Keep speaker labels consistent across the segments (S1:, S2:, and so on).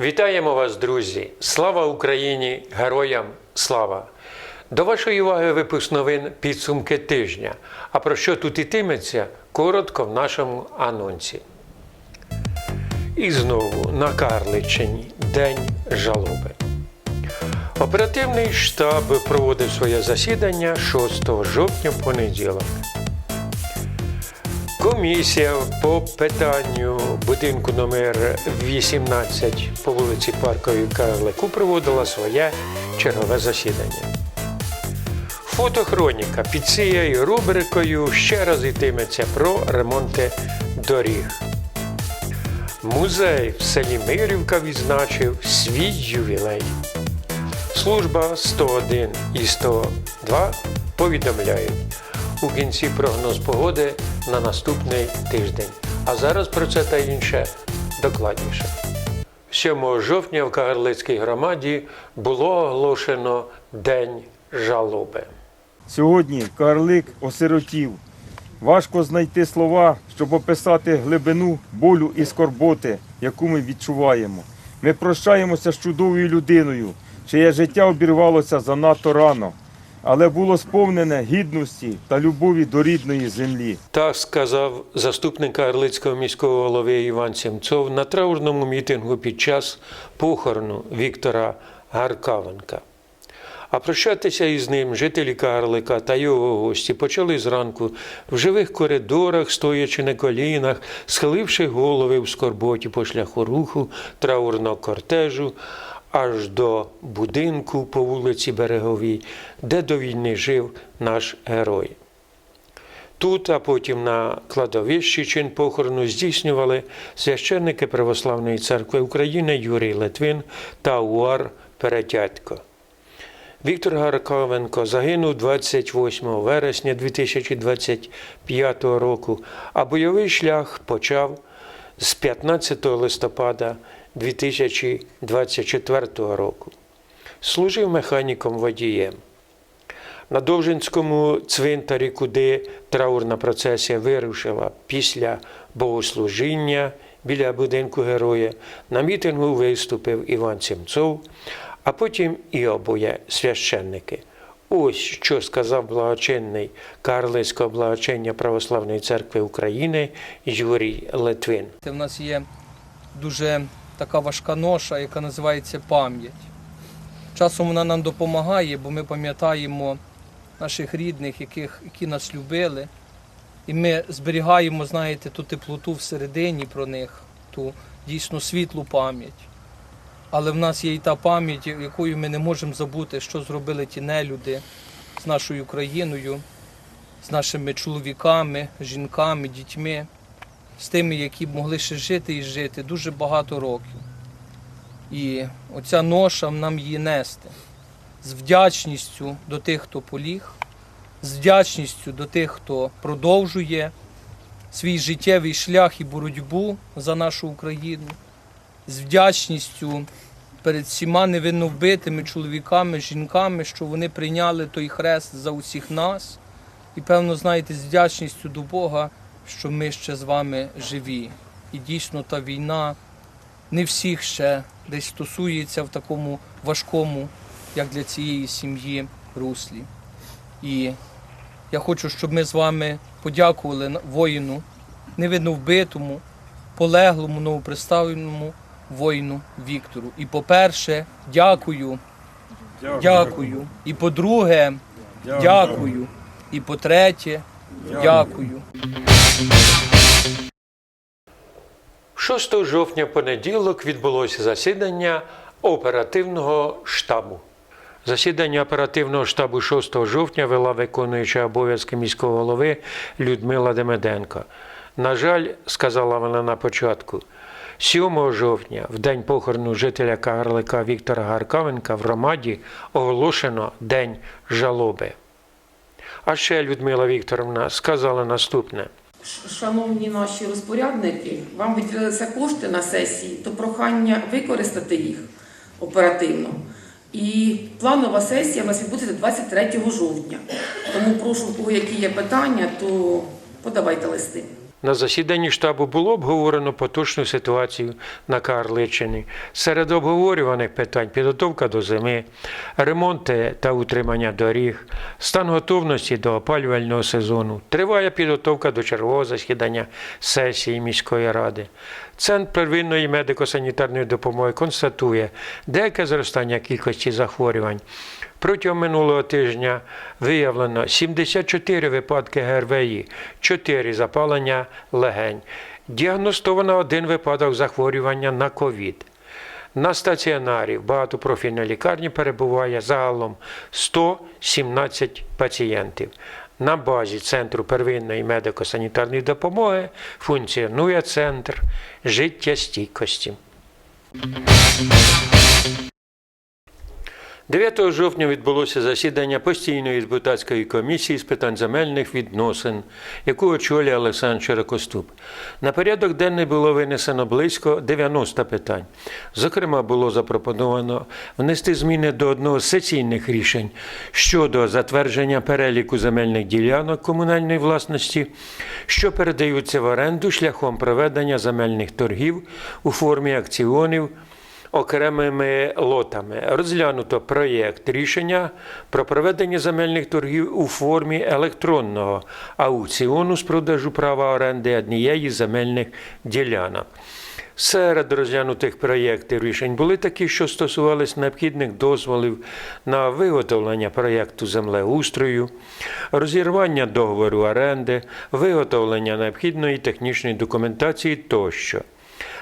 S1: Вітаємо вас, друзі! Слава Україні! Героям слава! До вашої уваги випуск новин підсумки тижня. А про що тут ітиметься, коротко в нашому анонсі. І знову на Карличині День жалоби. Оперативний штаб проводив своє засідання 6 жовтня в понеділок. Комісія по питанню будинку номер 18 по вулиці Парковій в Карлику проводила своє чергове засідання. Фотохроніка під цією рубрикою ще раз йтиметься про ремонти доріг. Музей в селі Мирівка відзначив свій ювілей. Служба 101 і 102 повідомляють у кінці прогноз погоди на наступний тиждень. А зараз про це та інше докладніше. 7 жовтня в Кагарлицькій громаді було оголошено День жалоби.
S2: Сьогодні Карлик осиротів. Важко знайти слова, щоб описати глибину болю і скорботи, яку ми відчуваємо. Ми прощаємося з чудовою людиною, чиє життя обірвалося занадто рано, але було сповнене гідності та любові до рідної землі.
S1: Так сказав заступник Карлицького міського голови Іван Сімцов на траурному мітингу під час похорону Віктора Гаркавенка. А прощатися із ним жителі Карлика та його гості почали зранку в живих коридорах, стоячи на колінах, схиливши голови в скорботі по шляху руху траурного кортежу, аж до будинку по вулиці Береговій, де до війни жив наш герой. Тут, а потім на кладовищі чин похорону здійснювали священники Православної церкви України Юрій Литвин та Уар Перетятько. Віктор Гарковенко загинув 28 вересня 2025 року, а бойовий шлях почав з 15 листопада 2024 року. Служив механіком водієм. На Довжинському цвинтарі, куди траурна процесія вирушила після богослужіння біля будинку героя, на мітингу виступив Іван Сімцов, а потім і обоє священники. Ось що сказав благочинний Карлицького благочиння Православної церкви України Юрій Литвин.
S3: У нас є дуже така важка ноша, яка називається пам'ять. Часом вона нам допомагає, бо ми пам'ятаємо наших рідних, яких, які нас любили. І ми зберігаємо, знаєте, ту теплоту всередині про них, ту дійсно світлу пам'ять. Але в нас є і та пам'ять, якою ми не можемо забути, що зробили ті нелюди з нашою країною, з нашими чоловіками, жінками, дітьми з тими, які б могли ще жити і жити дуже багато років. І оця ноша нам її нести з вдячністю до тих, хто поліг, з вдячністю до тих, хто продовжує свій життєвий шлях і боротьбу за нашу Україну, з вдячністю перед всіма невинно вбитими чоловіками, жінками, що вони прийняли той хрест за усіх нас. І, певно, знаєте, з вдячністю до Бога, що ми ще з вами живі. І дійсно та війна не всіх ще десь стосується в такому важкому, як для цієї сім'ї, руслі. І я хочу, щоб ми з вами подякували воїну, невидно вбитому, полеглому, новоприставленому воїну Віктору. І по-перше, дякую, дякую. І по-друге, дякую. І по-третє, дякую.
S1: 6 жовтня понеділок відбулося засідання оперативного штабу. Засідання оперативного штабу 6 жовтня вела виконуюча обов'язки міського голови Людмила Демеденко. На жаль, сказала вона на початку, 7 жовтня, в день похорону жителя Карлика Віктора Гаркавенка в громаді оголошено День жалоби. А ще Людмила Вікторовна сказала наступне.
S4: Шановні наші розпорядники, вам виділилися кошти на сесії, то прохання використати їх оперативно. І планова сесія у нас відбудеться 23 жовтня. Тому прошу, у кого які є питання, то подавайте листи.
S1: На засіданні штабу було обговорено поточну ситуацію на Карличині. Серед обговорюваних питань підготовка до зими, ремонти та утримання доріг, стан готовності до опалювального сезону. Триває підготовка до чергового засідання сесії міської ради. Центр первинної медико-санітарної допомоги констатує деяке зростання кількості захворювань. Протягом минулого тижня виявлено 74 випадки ГРВІ, 4 запалення легень. Діагностовано один випадок захворювання на ковід. На стаціонарі в багатопрофільній лікарні перебуває загалом 117 пацієнтів. На базі Центру первинної медико-санітарної допомоги функціонує центр життєстійкості. 9 жовтня відбулося засідання постійної депутатської комісії з питань земельних відносин, яку очолює Олександр Черекоступ. На порядок денний було винесено близько 90 питань. Зокрема, було запропоновано внести зміни до одного з сесійних рішень щодо затвердження переліку земельних ділянок комунальної власності, що передаються в оренду шляхом проведення земельних торгів у формі акціонів окремими лотами. Розглянуто проєкт рішення про проведення земельних торгів у формі електронного аукціону з продажу права оренди однієї земельних ділянок. Серед розглянутих проєктів рішень були такі, що стосувались необхідних дозволів на виготовлення проєкту землеустрою, розірвання договору оренди, виготовлення необхідної технічної документації тощо.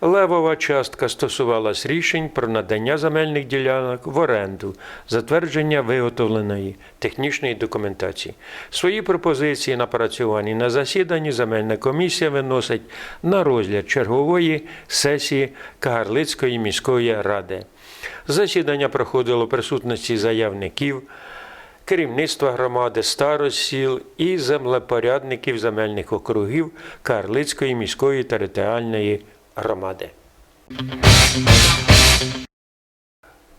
S1: Левова частка стосувалась рішень про надання земельних ділянок в оренду, затвердження виготовленої технічної документації. Свої пропозиції напрацьовані на засіданні земельна комісія виносить на розгляд чергової сесії Кагарлицької міської ради. Засідання проходило в присутності заявників, керівництва громади, старост сіл і землепорядників земельних округів Карлицької міської територіальної громади.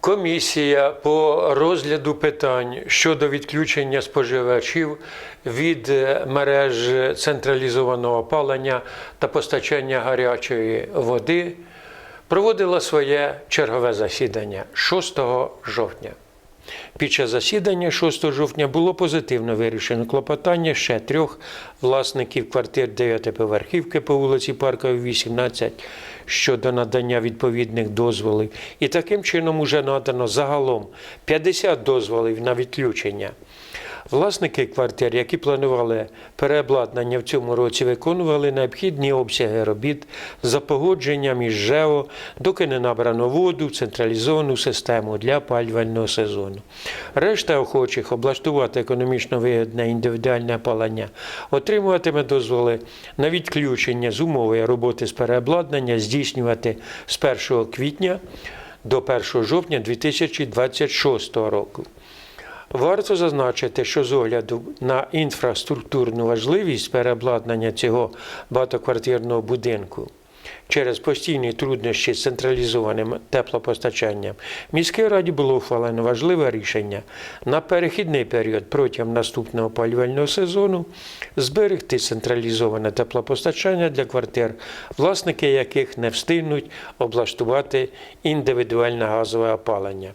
S1: Комісія по розгляду питань щодо відключення споживачів від е, мереж централізованого опалення та постачання гарячої води проводила своє чергове засідання 6 жовтня. Під час засідання 6 жовтня було позитивно вирішено клопотання ще трьох власників квартир 9-поверхівки по вулиці Паркова, 18 щодо надання відповідних дозволів. І таким чином уже надано загалом 50 дозволів на відключення. Власники квартир, які планували переобладнання в цьому році, виконували необхідні обсяги робіт за погодженням із ЖЕО, доки не набрано воду в централізовану систему для опалювального сезону. Решта охочих облаштувати економічно вигідне індивідуальне опалення отримуватиме дозволи на відключення з умови роботи з переобладнання здійснювати з 1 квітня до 1 жовтня 2026 року. Варто зазначити, що з огляду на інфраструктурну важливість переобладнання цього багатоквартирного будинку через постійні труднощі з централізованим теплопостачанням, міській раді було ухвалено важливе рішення на перехідний період протягом наступного опалювального сезону зберегти централізоване теплопостачання для квартир, власники яких не встигнуть облаштувати індивідуальне газове опалення.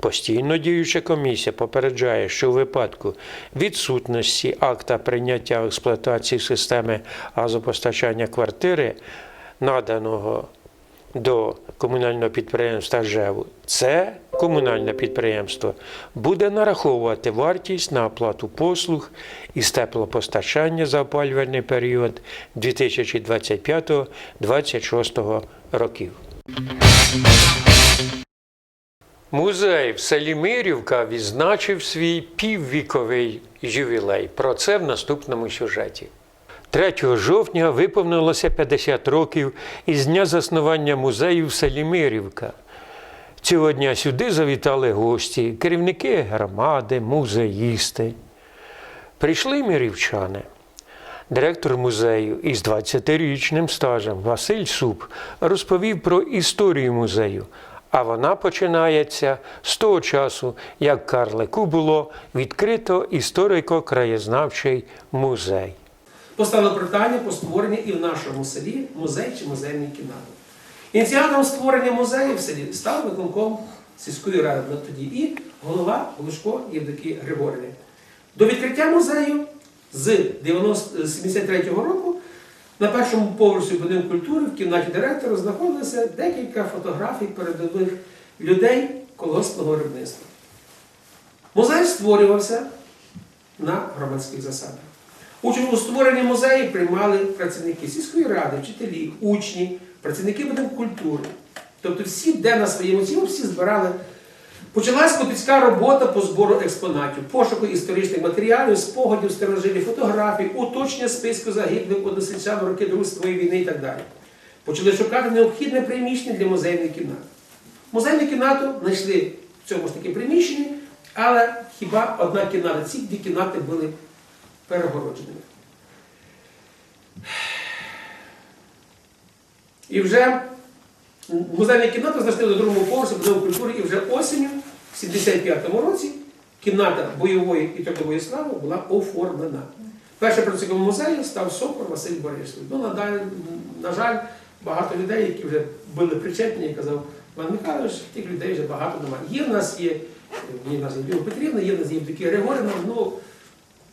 S1: Постійно діюча комісія попереджає, що у випадку відсутності акта прийняття в експлуатації системи газопостачання квартири, наданого до комунального підприємства ЖЕВу, це комунальне підприємство буде нараховувати вартість на оплату послуг із теплопостачання за опалювальний період 2025-2026 років. Музей в селі Мирівка відзначив свій піввіковий ювілей. Про це в наступному сюжеті. 3 жовтня виповнилося 50 років із дня заснування музею в селі Мирівка. Цього дня сюди завітали гості, керівники громади, музеїсти. Прийшли мирівчани. Директор музею із 20-річним стажем Василь Суп розповів про історію музею, а вона починається з того часу, як Карлику було відкрито історико-краєзнавчий музей.
S5: поставили питання про створення і в нашому селі музей чи музейний кімнати. Ініціатором створення музею в селі став виконком сільської ради на тоді і голова Глушко Євдокія Григорівна. До відкриття музею з 90 з 73-го року на першому поверсі будинку культури в кімнаті директора знаходилося декілька фотографій передових людей колгоспного виробництва. Музей створювався на громадських засадах. Участь у створенні музею приймали працівники сільської ради, вчителі, учні, працівники будинку культури. Тобто всі, де на своєму цілу, всі збирали. Почалась копіцька робота по збору експонатів, пошуку історичних матеріалів, спогадів, старожилів, фотографій, уточнення списку загиблих односельчан в роки Другої світової війни і так далі. Почали шукати необхідне приміщення для музейної кімнати. Музейну кімнату знайшли в цьому ж таки приміщенні, але хіба одна кімната, ці дві кімнати були перегородженими. І вже музейну кімнату знайшли на другому поверсі будинку культури, і вже осінню, в 75-му році, кімната бойової і трудової слави була оформлена. Першим працівником музею став Сокор Василь Борисович. Ну, на, на жаль, багато людей, які вже були причетні, як казав Іван Михайлович, тих людей вже багато немає. Є в нас є, є в нас є Люба Петрівна, є в нас є Євдокія Григорівна, ну,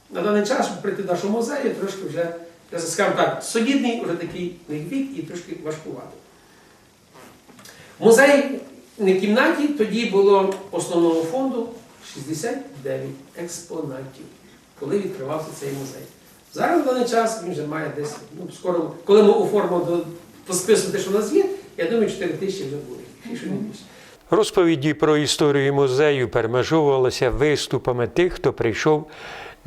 S5: на даний час, прийти до нашого музею, трошки вже, я скажу так, солідний, вже такий вік і трошки важкувати. Музей на кімнаті тоді було основного фонду 69 експонатів, коли відкривався цей музей. Зараз даний час він вже має десь, ну, скоро, коли ми оформимо по списку те, що в нас є, я думаю, 4 тисячі вже буде, якщо не більше.
S1: Розповіді про історію музею перемежовувалися виступами тих, хто прийшов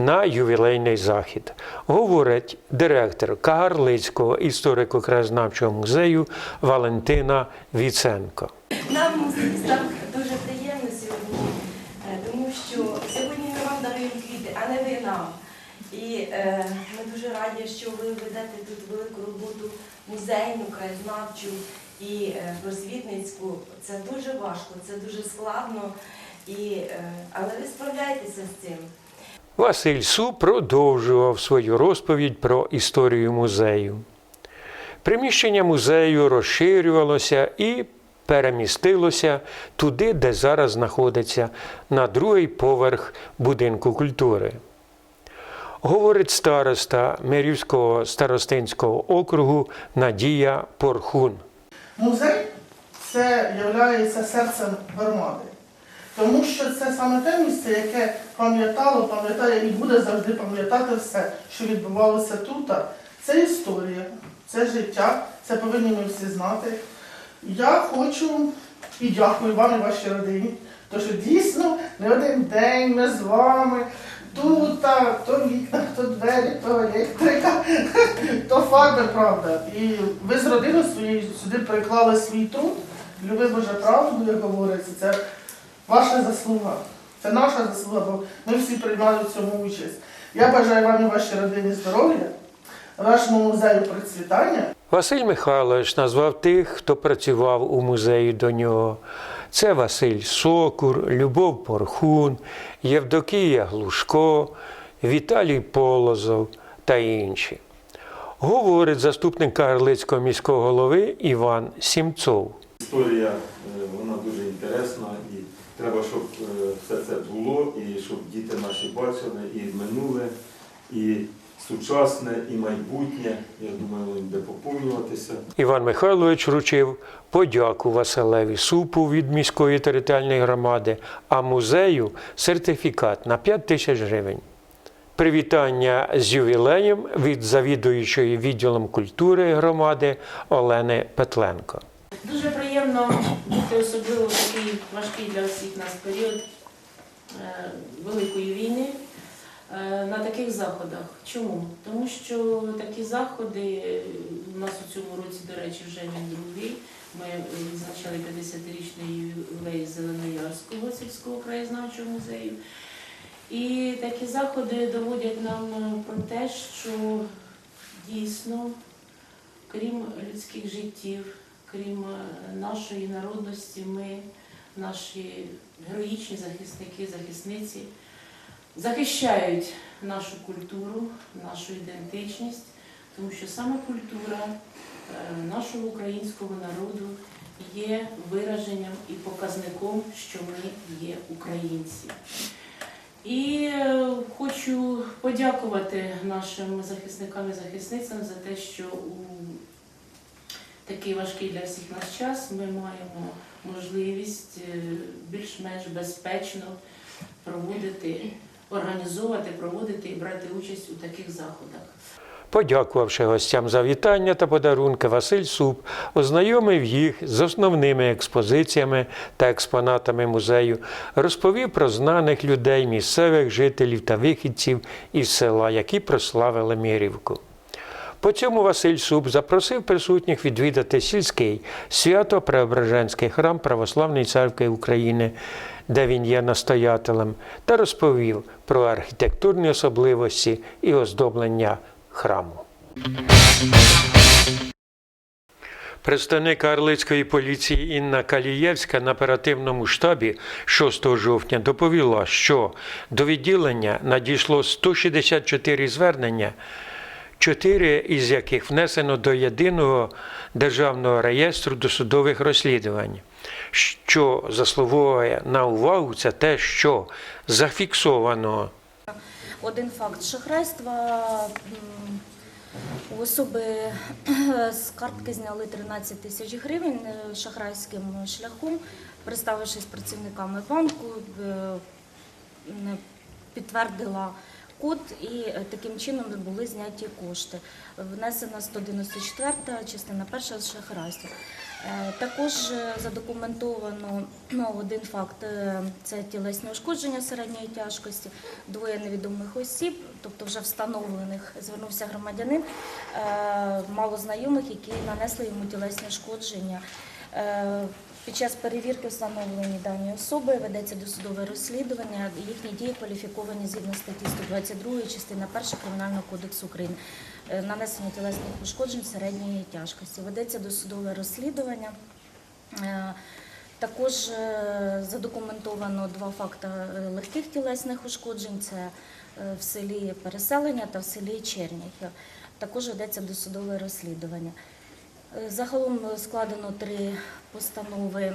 S1: на ювілейний захід. Говорить директор Кагарлицького історико-краєзнавчого музею Валентина Віценко.
S6: Нам музеїстам дуже приємно сьогодні, е, тому що сьогодні ми вам даруємо квіти, а не ви нам. І е, ми дуже раді, що ви ведете тут велику роботу музейну, краєзнавчу і е, просвітницьку. Це дуже важко, це дуже складно, і, е, але ви справляєтеся з цим.
S1: Василь Су продовжував свою розповідь про історію музею. Приміщення музею розширювалося і перемістилося туди, де зараз знаходиться, на другий поверх будинку культури. Говорить староста Мирівського старостинського округу Надія Порхун.
S7: Музей це є серцем громади. Тому що це саме те місце, яке пам'ятало, пам'ятає і буде завжди пам'ятати все, що відбувалося тут. Це історія, це життя, це повинні ми всі знати. Я хочу і дякую вам і вашій родині, тому що дійсно не один день ми з вами тут, то вікна, то двері, то електрика, то фарби, правда. І ви з родиною своєю сюди приклали свій труд, люби Боже правду, як говориться, це ваша заслуга. Це наша заслуга, бо ми всі приймали в цьому участь. Я бажаю вам і вашій родині здоров'я, вашому музею процвітання.
S1: Василь Михайлович назвав тих, хто працював у музеї до нього. Це Василь Сокур, Любов Порхун, Євдокія Глушко, Віталій Полозов та інші. Говорить заступник Карлицького міського голови Іван Сімцов.
S8: Історія е, вона дуже інтересна треба, щоб е, все це було, і щоб діти наші бачили і минуле, і сучасне, і майбутнє. Я думаю, воно буде поповнюватися.
S1: Іван Михайлович вручив подяку Василеві Супу від міської територіальної громади, а музею сертифікат на 5 тисяч гривень. Привітання з ювілеєм від завідуючої відділом культури громади Олени Петленко.
S9: Дуже приємно бути особливо важкий для всіх нас період е, Великої війни е, на таких заходах. Чому? Тому що такі заходи е, у нас у цьому році, до речі, вже він другий. Ми відзначали 50-річний ювілей Зеленоярського сільського краєзнавчого музею. І такі заходи доводять нам про те, що дійсно, крім людських життів, крім нашої народності, ми, наші героїчні захисники, захисниці, захищають нашу культуру, нашу ідентичність, тому що саме культура е, нашого українського народу є вираженням і показником, що ми є українці. І е, хочу подякувати нашим захисникам і захисницям за те, що у такий важкий для всіх наш час ми маємо можливість е, більш-менш безпечно проводити, організовувати, проводити і брати участь у таких заходах.
S1: Подякувавши гостям за вітання та подарунки, Василь Суп ознайомив їх з основними експозиціями та експонатами музею, розповів про знаних людей, місцевих жителів та вихідців із села, які прославили Мірівку. По цьому Василь Суп запросив присутніх відвідати сільський свято-преображенський храм Православної церкви України, де він є настоятелем, та розповів про архітектурні особливості і оздоблення храму. Представник Карлицької поліції Інна Калієвська на оперативному штабі 6 жовтня доповіла, що до відділення надійшло 164 звернення, 4 із яких внесено до єдиного державного реєстру досудових розслідувань. Що заслуговує на увагу, це те, що зафіксовано
S10: Один факт шахрайства. У особи з картки зняли 13 тисяч гривень е, шахрайським шляхом, представившись працівниками банку, е, підтвердила код і е, таким чином були зняті кошти. Внесена 194 частина перша шахрайства. Е, Також е, задокументовано ну, один факт це тілесні ушкодження середньої тяжкості, двоє невідомих осіб, тобто вже встановлених, звернувся громадянин, мало знайомих, які нанесли йому тілесні ушкодження. Під час перевірки встановлені дані особи, ведеться досудове розслідування. Їхні дії кваліфіковані згідно статті 122 частина 1 Кримінального кодексу України. Е, Нанесення тілесних ушкоджень середньої тяжкості. Ведеться досудове розслідування. Е, Також е, задокументовано два факти легких тілесних ушкоджень. Це в селі Переселення та в селі Черніхів. Також ведеться досудове розслідування. Е, Загалом складено три постанови,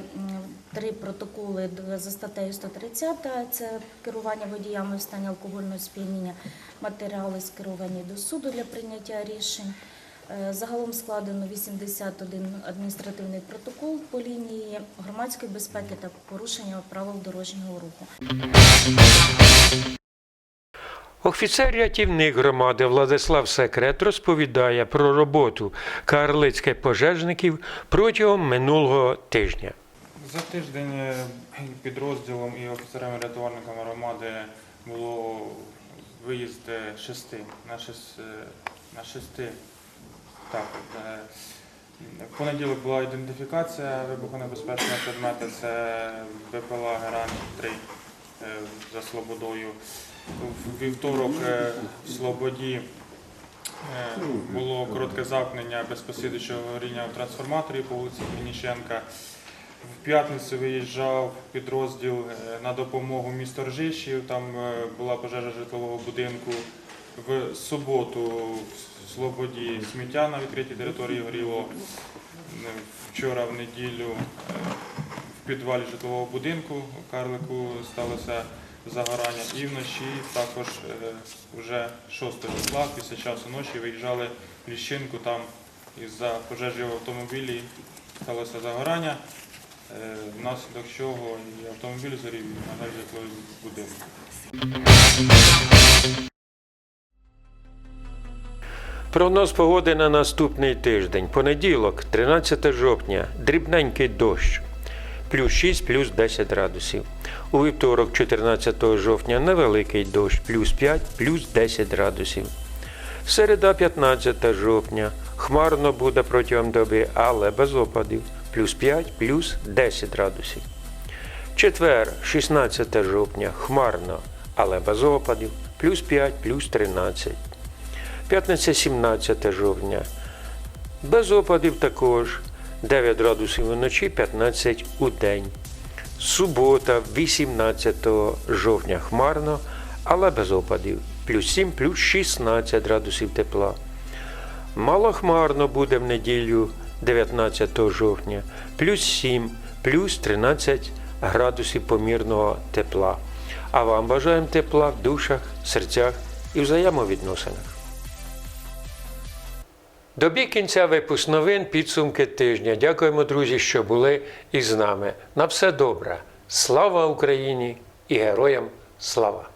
S10: три протоколи за статтею 130, це керування водіями в стані алкогольного сп'яніння, матеріали скеровані до суду для прийняття рішень. Е, Загалом складено 81 адміністративний протокол по лінії громадської безпеки та порушення правил дорожнього руху.
S1: Офіцер-рятівник громади Владислав Секрет розповідає про роботу карлицьких пожежників протягом минулого тижня.
S11: За тиждень е, підрозділом і офіцерами-рятувальниками громади було виїзд е, шести на шести, на шести так, е, в понеділок була ідентифікація вибухонебезпечного предмета, це БПЛА Герань-3 е, за Слободою. В вівторок е, в Слободі е, було коротке замкнення безпосереднього горіння в трансформаторі по вулиці Клініченка. В п'ятницю виїжджав підрозділ е, на допомогу місту Ржищів, там була пожежа житлового будинку. В суботу в Слободі сміття на відкритій території горіло. Вчора в неділю в підвалі житлового будинку в Карлику сталося загорання. І вночі також е, вже 6 числа після часу ночі виїжджали в Ліщинку, там із-за пожежі в автомобілі сталося загорання. Е, Внаслідок чого і автомобіль зорів, і на жаль, житловий будинок.
S1: Прогноз погоди на наступний тиждень. Понеділок, 13 жовтня, дрібненький дощ. Плюс 6, плюс 10 градусів. У вівторок, 14 жовтня, невеликий дощ, плюс 5, плюс 10 градусів. Середа, 15 жовтня. Хмарно буде протягом доби, але без опадів. Плюс 5, плюс 10 градусів. Четвер, 16 жовтня, хмарно, але без опадів. Плюс 5, плюс 13. П'ятниця 17 жовтня. Без опадів також 9 градусів вночі, 15 у день. Субота, 18 жовтня хмарно, але без опадів. Плюс 7, плюс 16 градусів тепла. Малохмарно буде в неділю 19 жовтня, плюс 7, плюс 13 градусів помірного тепла. А вам бажаємо тепла в душах, серцях і взаємовідносинах. Добі кінця випуск новин підсумки тижня. Дякуємо, друзі, що були із нами. На все добре. Слава Україні і героям слава!